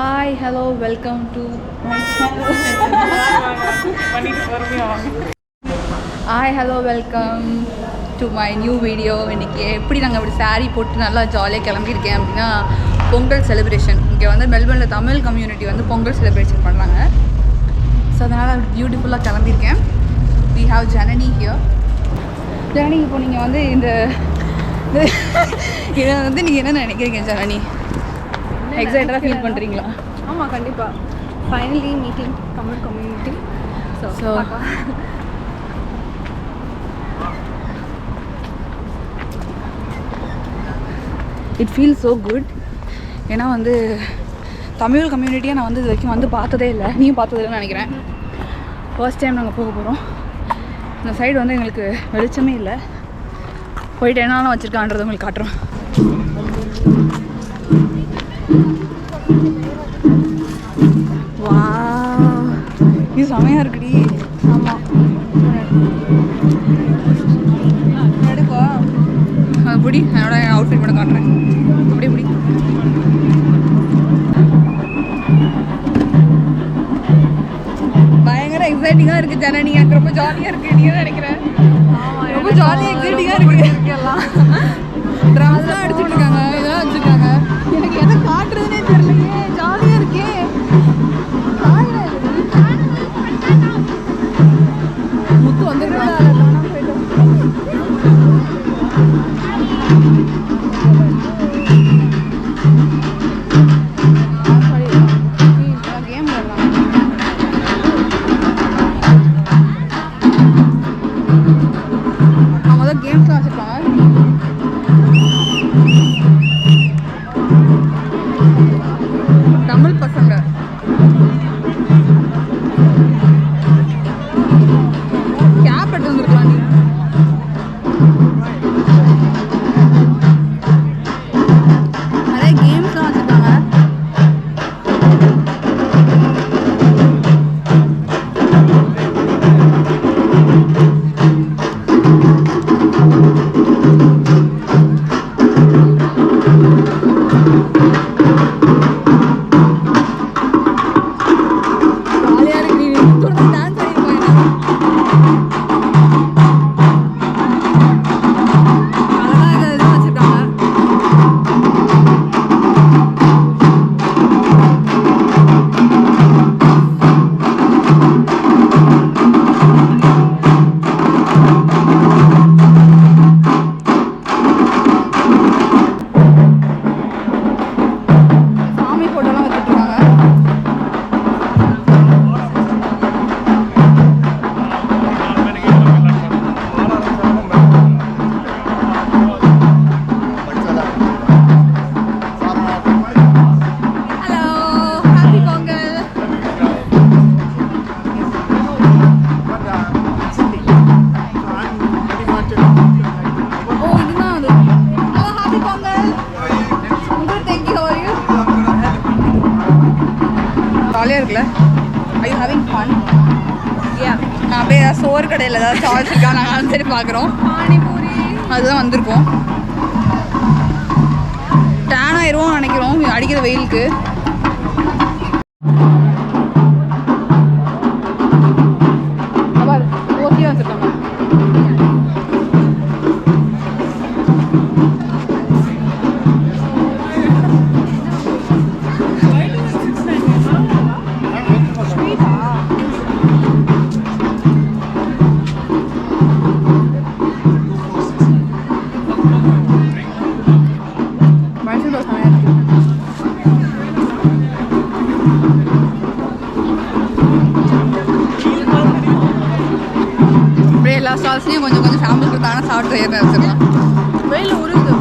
Hi hello welcome to hi hello welcome to my new video இன்றைக்கி எப்படி நாங்கள் அப்படி சாரீ போட்டு நல்லா ஜாலியாக கிளம்பியிருக்கேன் அப்படின்னா பொங்கல் செலிப்ரேஷன் இங்கே வந்து மெல்பர்னில் தமிழ் கம்யூனிட்டி வந்து பொங்கல் செலிப்ரேஷன் பண்ணுறாங்க ஸோ அதனால் பியூட்டிஃபுல்லாக கிளம்பியிருக்கேன். We have Janani here Janani இப்போ நீங்கள் வந்து இந்த இதை வந்து நீங்கள் என்ன நினைக்கிறீங்க ஜனனி எக்ஸைட்டடாக ஃபீல் பண்ணுறீங்களா ஆமாம் கண்டிப்பாக finally meeting Tamil community so So- it feel so good ஏன்னா வந்து தமிழ் கம்யூனிட்டியை நான் வந்து இது வரைக்கும் வந்து பார்த்ததே இல்லை. நீயும் பார்த்ததே இல்லைன்னு நினைக்கிறேன். ஃபர்ஸ்ட் டைம் நாங்கள் போக போகிறோம் இந்த சைடு வந்து எங்களுக்கு வெளிச்சமே இல்லை. போயிட்டு என்னெல்லாம் வச்சுருக்கான்றதை உங்களுக்கு காட்டுறோம். வா இது செமையாக இருக்குடி. ஆமாம் எடுக்கோ அது பிடி. என்னோட அவுட்ஃபிட் மட்டும் காட்டுறேன். அப்படி பிடி. பயங்கர எக்ஸைட்டிங்காக இருக்குது ஜனனி. எனக்கு ரொம்ப ஜாலியாக இருக்குது நீ நினைக்கிறேன். ரொம்ப ஜாலியாக எக்ஸைட்டிங்காக இருக்குது எல்லாம். ட்ரம்ஸ்லாம் அடிச்சுட்டு இருக்காங்க. தமிழ் பசங்க. கேப் எடுத்து வந்துருக்கலாம் நீ. நிறைய கேம்ஸ்லாம் வச்சுருக்காங்க. ஜாலியாக இருக்குல்ல? I you having fun yeah நான் அப்படியே ஏதாவது சோறு கடையில் ஏதாவது சாய்ஸ் இருக்கா நாங்கள் சரி பார்க்குறோம். பானிபூரி. அதுதான் வந்திருக்கோம். டேன் ஆயிரும் நினைக்கிறோம். அடிக்கிற வெயிலுக்கு. காசுலேயும் கொஞ்சம் கொஞ்சம் சாம்பல் கொடுத்தாங்கன்னா சாப்பிட்டு ஏற வச்சிடலாம் வெயில் உருகுது.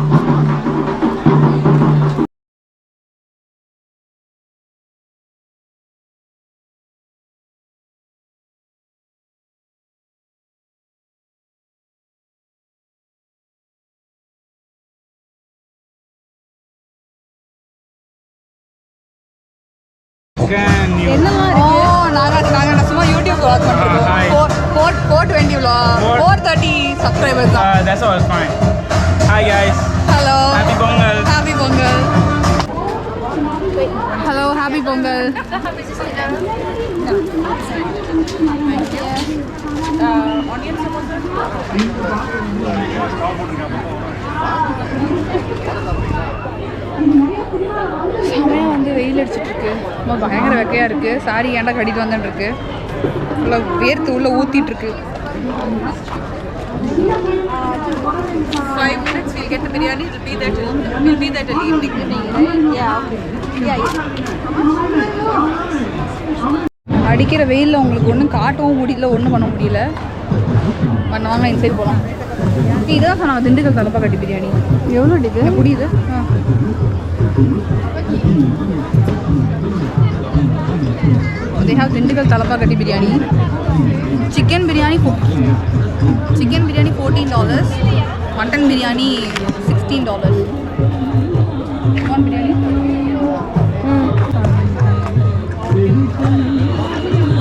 என்னவா இருக்கு? ஓ நாங்க நாங்க சும்மா யூடியூப் வாட்ச் பண்ணுறோம் 4 420 vlog. 430 subscribers. Uh, that's all fine. Hi guys. Hello. Happy Pongal. Happy Pongal. Hello, happy Pongal. செம்மையாக வந்து வெயில் அடிச்சிட்ருக்கு ரொம்ப பயங்கர வெக்கையாக இருக்குது சாரி ஏன்டா கடிட்டு வந்துட்டுருக்கு உள்ள வேர்த்து உள்ள ஊத்திட்டு இருக்கு Five minutes, we'll get the biryani. It'll be there till we'll be there till evening. Yeah, okay. Yeah, yeah. அடிக்கிற வெயிலில் உங்களுக்கு ஒன்றும் காட்டவும் முடியல ஒன்றும் பண்ண முடியல பண்ண வாங்க இன்சைட் போகலாம் இதான் சொன்னாங்க திண்டுக்கல் தலப்பா கட்டி பிரியாணி எவ்வளோ டிக்கு எனக்கு புரியுது ஆ they have Dindigul Thalappakatti biryani chicken biryani chicken biryani fourteen dollars mutton biryani sixteen dollars mutton biryani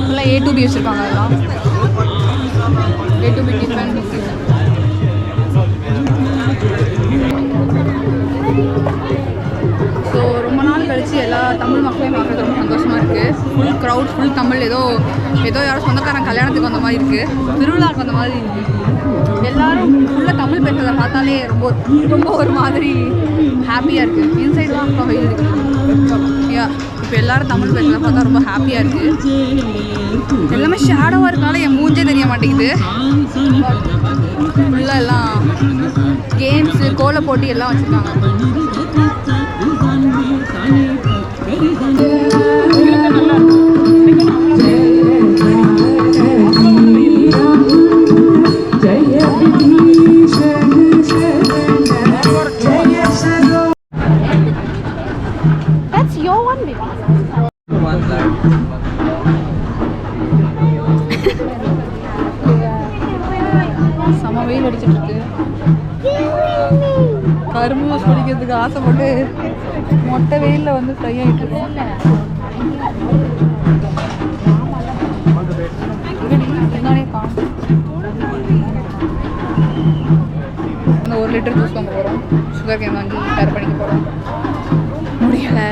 எல்லாம் ஏ டு பி வச்சுருக்காங்க அதெல்லாம். ஏ டு பி டிஃபன் இருக்குது ஃபுல் க்ரௌட் ஃபுல் தமிழ். ஏதோ ஏதோ யாரோ சொந்தக்காரன் கல்யாணத்துக்கு வந்த மாதிரி இருக்குது திருவிழாவுக்கு வந்த மாதிரி இருக்குது எல்லாரும் ஃபுல்லாக தமிழ் பேசுறதை பார்த்தாலே ரொம்ப ரொம்ப ஒரு மாதிரி ஹாப்பியாக இருக்குது இன்சைட்லாம் ரொம்ப வெயில் இருக்குது யா இப்போ எல்லாரும் தமிழ் பேசுறதை பார்த்தா ரொம்ப ஹாப்பியாக இருக்குது எல்லாமே ஷேடோவாக இருக்கனால என் மூஞ்சே தெரிய மாட்டேங்குது. ஃபுல்லாக எல்லாம் கேம்ஸு கோல போட்டி எல்லாம் வச்சுருக்காங்க. That's குடிக்கிறதுக்கு ஆசைப்பட்டு மொட்டை வெயிலில் வந்து ஃப்ரை ஆகிட்டு இருக்கோம். இந்த ஒரு லிட்டர் ஜூஸ் வாங்க போகிறோம் சுகர் கேன் வாங்கி பேர் பண்ணிக்க போகிறோம் முடியலை.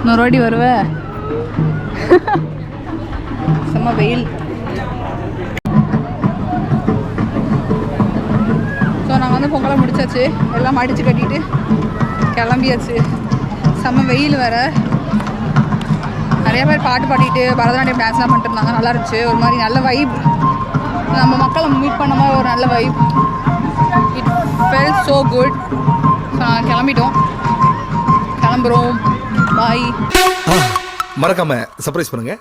இன்னொரு வாட்டி வருவ. செம்ம வெயில். வந்து பொங்கலை முடிச்சாச்சு. எல்லாம் மடித்து கட்டிட்டு கிளம்பியாச்சு. செம்ம வெயில் வேற. நிறைய பேர் பாட்டு பாடிட்டு பரதநாட்டியம் டான்ஸ்லாம் பண்ணிட்டு இருந்தாங்க. நல்லா இருந்துச்சு. ஒரு மாதிரி நல்ல வைப் நம்ம மக்களை மீட் பண்ண மாதிரி ஒரு நல்ல vibe it felt so good கிளம்பிட்டோம். கிளம்புறோம். பாய் மறக்காம சர்ப்ரைஸ் பண்ணுங்க.